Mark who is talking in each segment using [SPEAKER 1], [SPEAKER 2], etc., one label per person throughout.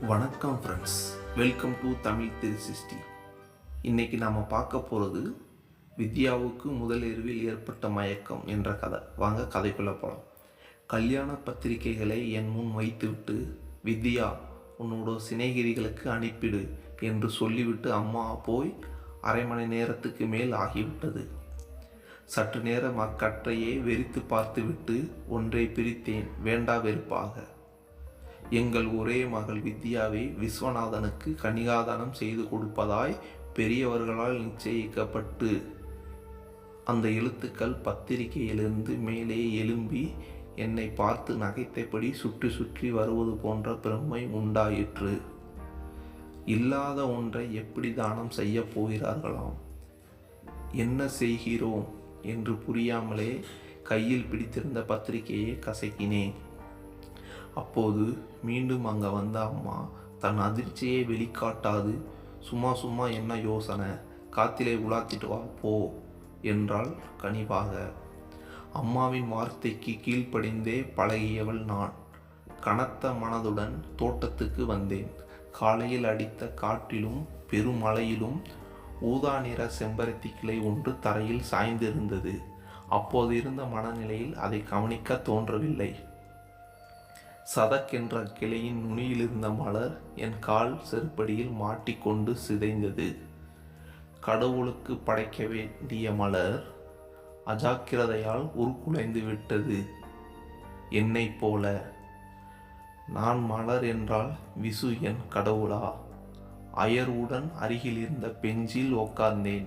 [SPEAKER 1] வணக்கம் friends welcome to Tamil three sixty. இன்றைக்கி நாம் பார்க்க போகிறது வித்யாவுக்கு முதலிரவில் ஏற்பட்ட மயக்கம் என்ற கதை. வாங்க கதைக்குள்ளே போகலாம் கல்யாண பத்திரிகைகளை என் முன் வைத்துவிட்டு வித்யா உன்னோட சிநேகிதிகளுக்கு அனுப்பிடு என்று சொல்லிவிட்டு அம்மா போய் அரை மணி நேரத்துக்கு மேல் ஆகிவிட்டது. சற்று நேரம் அக்கற்றையே வெறித்து பார்த்துவிட்டு ஒன்றை பிரித்தேன். வேண்டா வெறுப்பாக. எங்கள் ஒரே மகள் வித்யாவை விஸ்வநாதனுக்கு கன்னிகாதானம் செய்து கொடுப்பதாய் பெரியவர்களால் நிச்சயிக்கப்பட்டு அந்த எழுத்துக்கள் பத்திரிகையிலிருந்து மேலே எழும்பி என்னை பார்த்து நகைத்தபடி சுற்றி சுற்றி வருவது போன்ற பெருமை உண்டாயிற்று. இல்லாத ஒன்றை எப்படி தானம் செய்ய போகிறார்களாம்? என்ன செய்கிறோம்? என்று புரியாமலே கையில் பிடித்திருந்த பத்திரிகையை கசக்கினேன். அப்போது மீண்டும் அங்கே வந்த அம்மா தன் அதிர்ச்சியை வெளிக்காட்டாது. சும்மா சும்மா என்ன யோசனை? காத்திலே உலாத்திட்டு வா போ என்றாள் கனிவாக. அம்மாவின் வார்த்தைக்கு கீழ்ப்படிந்தே பழகியவள் நான். கனத்த மனதுடன் தோட்டத்துக்கு வந்தேன். காலையில் அடித்த காற்றிலும் பெருமழையிலும் ஊதா நிற செம்பருத்தி கிளை ஒன்று தரையில் சாய்ந்திருந்தது. அப்போது இருந்த மனநிலையில் அதை கவனிக்க தோன்றவில்லை. சதக்கென்ற கிளையின் நுனியிலிருந்த மலர் என் கால் செருப்படியில் மாட்டிக்கொண்டு சிதைந்தது. கடவுளுக்கு படைக்க வேண்டிய மலர் அஜாக்கிரதையால் உருக்குலைந்து விட்டது. என்னைப் போல நான் மலர் என்றால் விசு என் கடவுளா? அயர்வுடன் அருகில் இருந்த பெஞ்சில் உட்கார்ந்தேன்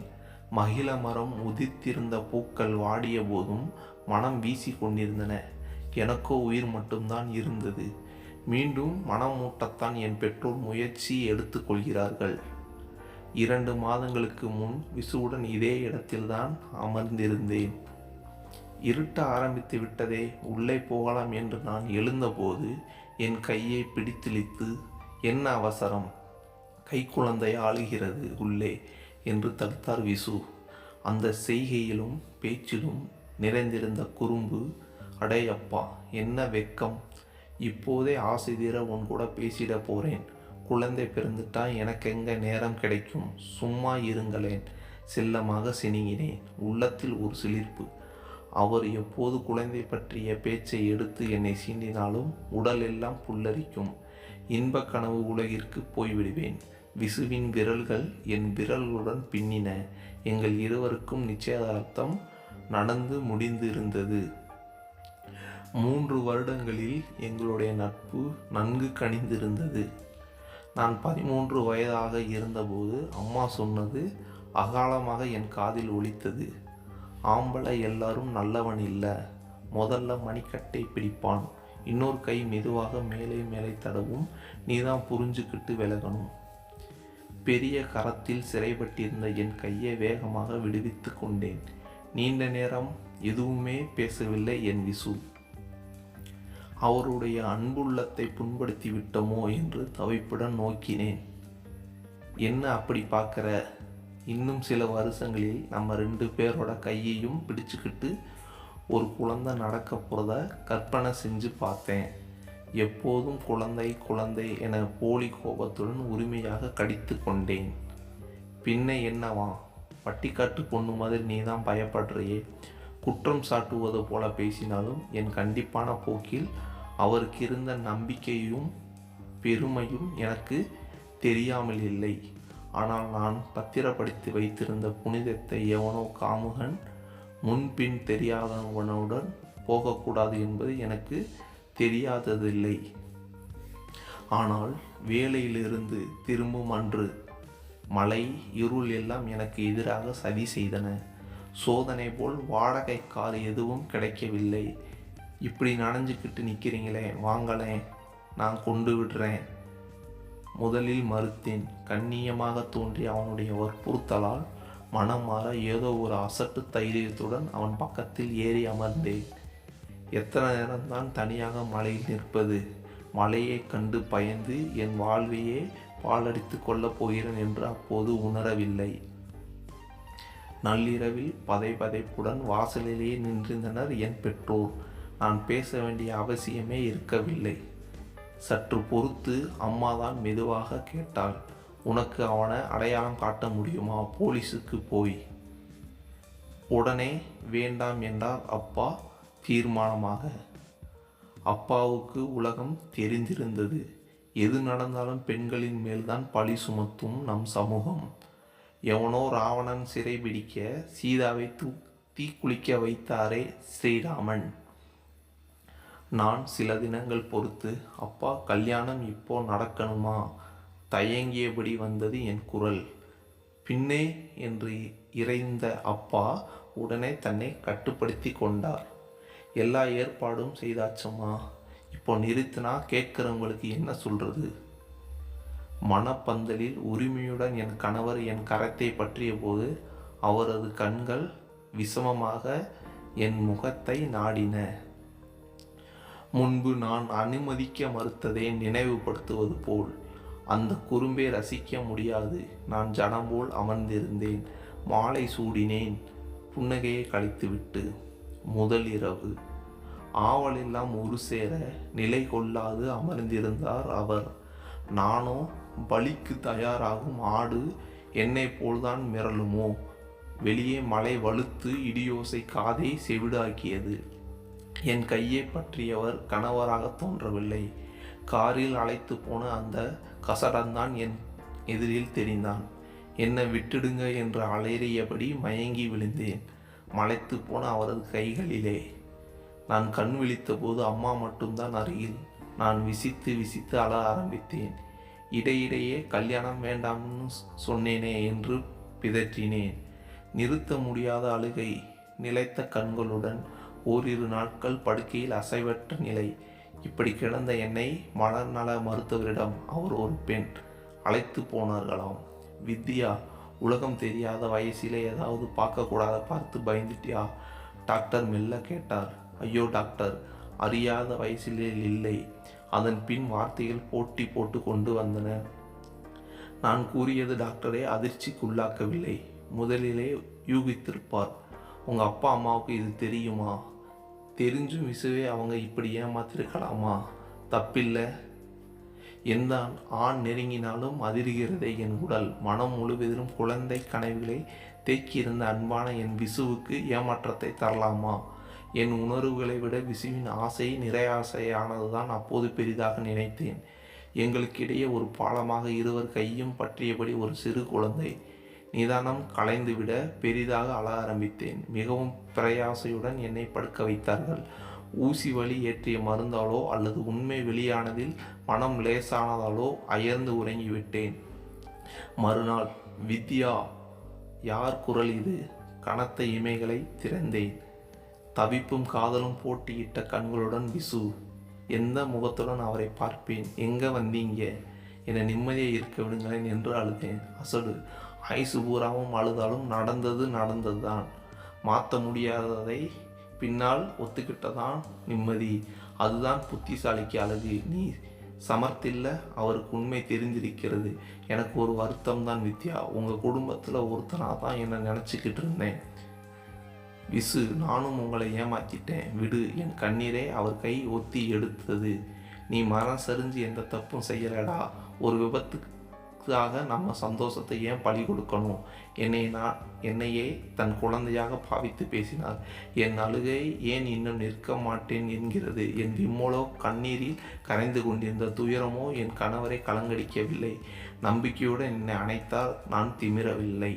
[SPEAKER 1] மகிழ மரம் உதிர்த்திருந்த பூக்கள் வாடிய போதும் மனம் வீசி கொண்டிருந்தன எனக்கோ உயிர் மட்டும்தான் இருந்தது. மீண்டும் மனமூட்டத்தான் என் பெற்றோர் முயற்சி எடுத்துக்கொள்கிறார்கள் இரண்டு மாதங்களுக்கு முன் விசுவுடன் இதே இடத்தில்தான் அமர்ந்திருந்தேன். இருட்ட ஆரம்பித்து விட்டதே உள்ளே போகலாம் என்று நான் எழுந்தபோது என் கையை பிடித்திழித்து என்ன அவசரம்? கை குழந்தை ஆளுகிறது உள்ளே என்று தடுத்தார் விசு. அந்த செய்கையிலும் பேச்சிலும் நிறைந்திருந்த குறும்பு அடே அப்பா என்ன வெக்கம்? இப்போதே ஆசை தீர உன் கூட பேசிட போகிறேன் குழந்தை பிறந்துட்டா எனக்கு எங்கே நேரம் கிடைக்கும்? சும்மா இருங்களேன். செல்லமாக சினிங்கினேன். உள்ளத்தில் ஒரு சிலிர்ப்பு. அவர் எப்போது குழந்தை பற்றிய பேச்சை எடுத்து என்னை சீண்டினாலும் உடல் எல்லாம் புல்லரிக்கும். இன்ப கனவு உலகிற்கு போய்விடுவேன். விசுவின் விரல்கள் என் விரல்களுடன் பின்னின. எங்கள் இருவருக்கும் நிச்சயதார்த்தம் நடந்து முடிந்திருந்தது. மூன்று வருடங்களில் எங்களுடைய நட்பு நன்கு கனிந்திருந்தது. நான் பதிமூன்று வயதாக இருந்தபோது அம்மா சொன்னது அகாலமாக என் காதில் ஒலித்தது. ஆம்பளை எல்லாரும் நல்லவன் இல்லை. முதல்ல மணிக்கட்டை பிடிப்பான். இன்னொரு கை மெதுவாக மேலே மேலே தடவும் நீதான் புரிஞ்சுக்கிட்டு விலகணும். பெரிய கரத்தில் சிறைப்பட்டிருந்த என் கையை வேகமாக விடுவித்து கொண்டேன். நீண்ட நேரம் எதுவுமே பேசவில்லை என் விசு. அவருடைய அன்புள்ளத்தை புண்படுத்தி விட்டோமோ என்று தவிப்புடன் நோக்கினேன். என்ன அப்படி பார்க்குற? இன்னும் சில வருஷங்களில் நம்ம ரெண்டு பேரோட கையையும் பிடிச்சுக்கிட்டு ஒரு குழந்தை நடக்க போகிறத கற்பனை செஞ்சு பார்த்தேன். எப்போதும் குழந்தை குழந்தை என போலி கோபத்துடன் உரிமையாக கடித்து கொண்டேன். பின்ன என்னவா? பட்டிக்காட்டு பொண்ணு மாதிரி நீ தான் பயப்படுறியே. குற்றம் சாட்டுவது போல பேசினாலும் என் கண்டிப்பான போக்கில் அவருக்கு இருந்த நம்பிக்கையும் பெருமையும் எனக்கு தெரியாமல் இல்லை. ஆனால் நான் பத்திரப்படுத்தி வைத்திருந்த புனிதத்தை எவனோ காமுகன் முன்பின் தெரியாதவனுடன் போகக்கூடாது என்பது எனக்கு தெரியாததில்லை. ஆனால் வேலையிலிருந்து திரும்பும் அன்று மழை இருள் எல்லாம் எனக்கு எதிராக சதி செய்தன. சோதனை போல் வாடகை கார் எதுவும் கிடைக்கவில்லை. இப்படி நனைஞ்சுக்கிட்டு நிற்கிறீங்களே வாங்களேன் நான் கொண்டு விடுறேன். முதலில் மறுத்தேன். கண்ணியமாக தோன்றிய அவனுடைய வற்புறுத்தலால் மனம் மாற ஏதோ ஒரு அசட்டு தைரியத்துடன் அவன் பக்கத்தில் ஏறி அமர்ந்தேன். எத்தனை நேரம்தான் தனியாக மலையில் நிற்பது? மலையை கண்டு பயந்து என் வாழ்வையே பாலடித்து கொள்ளப் போகிறேன் என்று அப்போது உணரவில்லை. நள்ளிரவில் பதை பதைப்புடன் வாசலிலேயே நின்றிருந்தனர் என் பெற்றோர். நான் பேச வேண்டிய அவசியமே இருக்கவில்லை. சற்று பொறுத்து அம்மாதான் மெதுவாக கேட்டாள். உனக்கு அவனை அடையாளம் காட்ட முடியுமா? போலீஸுக்கு போய். உடனே வேண்டாம் என்றார் அப்பா தீர்மானமாக. அப்பாவுக்கு உலகம் தெரிந்திருந்தது. எது நடந்தாலும் பெண்களின் மேல்தான் பழி சுமத்தும் நம் சமூகம். எவனோ ராவணன் சிறைபிடிக்க சீதாவை தூ தீக்குளிக்க வைத்தாரே ஸ்ரீராமன். நான் சில தினங்கள் பொறுத்து அப்பா கல்யாணம் இப்போ நடக்கணுமா? தயங்கியபடி வந்தது என் குரல். பின்னே என்று இறைந்த அப்பா உடனே தன்னை கட்டுப்படுத்தி கொண்டார். எல்லா ஏற்பாடும் செய்தாச்சம்மா. இப்போ நிறுத்தினா கேட்குறவங்களுக்கு என்ன சொல்கிறது மனப்பந்தலில் உரிமையுடன் என் கணவர் என் கரத்தை பற்றிய போது அவரது கண்கள் விஷமமாக என் முகத்தை நாடின. முன்பு நான் அனுமதிக்க மறுத்ததை நினைவுபடுத்துவது போல். அந்த குறும்பை ரசிக்க முடியாது. நான் ஜனம் போல் அமர்ந்திருந்தேன். மாலை சூடினேன். புன்னகையை கழித்துவிட்டு. முதல் இரவு. ஆவலெல்லாம் ஒரு சேர நிலை கொள்ளாது அமர்ந்திருந்தார் அவர். நானோ பலிக்கு தயாராகும் ஆடு என்னை போல்தான் மிரளுமோ? வெளியே மலை வலுத்து இடியோசை காதை செவிடாக்கியது. என் கையை பற்றியவர் கணவராக தோன்றவில்லை. காரில் அழைத்து போன அந்த கசடந்தான் என் எதிரில் தெரிந்தான். என்னை விட்டுடுங்க என்று அலறியபடி மயங்கி விழுந்தேன். மலைத்து போன அவரது கைகளிலே. நான் கண் விழித்தபோது அம்மா மட்டும்தான் அருகில். நான் விசித்து விசித்து அழ ஆரம்பித்தேன். இடையிடையே கல்யாணம் வேண்டாம்னு சொன்னேனே என்று பிதற்றினேன். நிறுத்த முடியாத அழுகை நிலைத்த கண்களுடன் ஓரிரு நாட்கள் படுக்கையில் அசைவற்ற நிலை. இப்படி கிடந்த என்னை மனநல மருத்துவரிடம் அவர் ஒரு பெண் அழைத்து போனார்களாம். வித்யா உலகம் தெரியாத வயசிலே ஏதாவது பார்க்கக்கூடாத பார்த்து பயந்துட்டியா? டாக்டர் மெல்ல கேட்டார். ஐயோ டாக்டர் அறியாத வயசிலே இல்லை. அதன் பின் வார்த்தைகள் போட்டி போட்டு கொண்டு வந்தன. நான் கூறியது டாக்டரை அதிர்ச்சிக்குள்ளாக்கவில்லை. முதலிலே யூகித்திருப்பார் உங்கள் அப்பா அம்மாவுக்கு இது தெரியுமா? தெரிஞ்சும் விசுவே அவங்க இப்படி ஏமாத்திருக்கலாமா? தப்பில்லை. எந்த ஆண் நெருங்கினாலும் அதிர்கிறதே என் உடல். மனம் முழுவதிலும் குழந்தை கனவுகளை தேக்கியிருந்த அன்பான என் விசுவுக்கு ஏமாற்றத்தை தரலாமா? என் உணர்வுகளை விட விசுவின் ஆசை நிறையாசையானதுதான் அப்போது பெரிதாக நினைத்தேன். எங்களுக்கிடையே ஒரு பாலமாக இருவர் கையும் பற்றியபடி ஒரு சிறு குழந்தை. நிதானம் கலைந்துவிட பெரிதாக அழ ஆரம்பித்தேன். மிகவும் பிரயாசையுடன் என்னை படுக்க வைத்தார்கள். ஊசி வலி ஏற்றிய மருந்தாலோ அல்லது உண்மை வெளியானதில் மனம் லேசானதாலோ அயர்ந்து உறங்கிவிட்டேன். மறுநாள் வித்யா யார் குரல் இது? கனத்த இமைகளை திறந்தேன். தவிப்பும் காதலும் போட்டியிட்ட கண்களுடன் விசு எந்த முகத்துடன் அவரை பார்ப்பேன்? எங்கே வந்தீங்க? என்னை நிம்மதியை இருக்க விடுங்களேன் என்று அழுதேன். அசடு ஐசு பூராவும் அழுதாலும் நடந்தது நடந்தது தான் மாற்ற முடியாததை பின்னால் ஒத்துக்கிட்டதான் நிம்மதி. அதுதான் புத்திசாலிக்கு அழகு. நீ சமர்த்தில்ல அவருக்கு உண்மை தெரிந்திருக்கிறது. எனக்கு ஒரு வருத்தம் தான் வித்யா. உங்கள் குடும்பத்தில் ஒருத்தனாக தான் என்னை நினச்சிக்கிட்டு இருந்தேன். விசு நானும் உங்களை ஏமாத்திட்டேன். விடு என் கண்ணீரை அவர் கை ஒத்தி எடுத்தது. நீ மரம் சரிஞ்சு எந்த தப்பும் செய்யலடா. ஒரு விபத்துக்காக நம்ம சந்தோஷத்தை ஏன் பழி கொடுக்கணும்? என்னை நான் என்னையே தன் குழந்தையாக பாவித்து பேசினார். என் அழுகை ஏன் இன்னும் நிற்க மாட்டேன் என்கிறது. என் விம்மலோ கண்ணீரில் கரைந்து கொண்டிருந்த துயரமோ என் கணவரை கலங்கடிக்கவில்லை. நம்பிக்கையுடன் என்னை அணைத்தால் நான் திமிரவில்லை.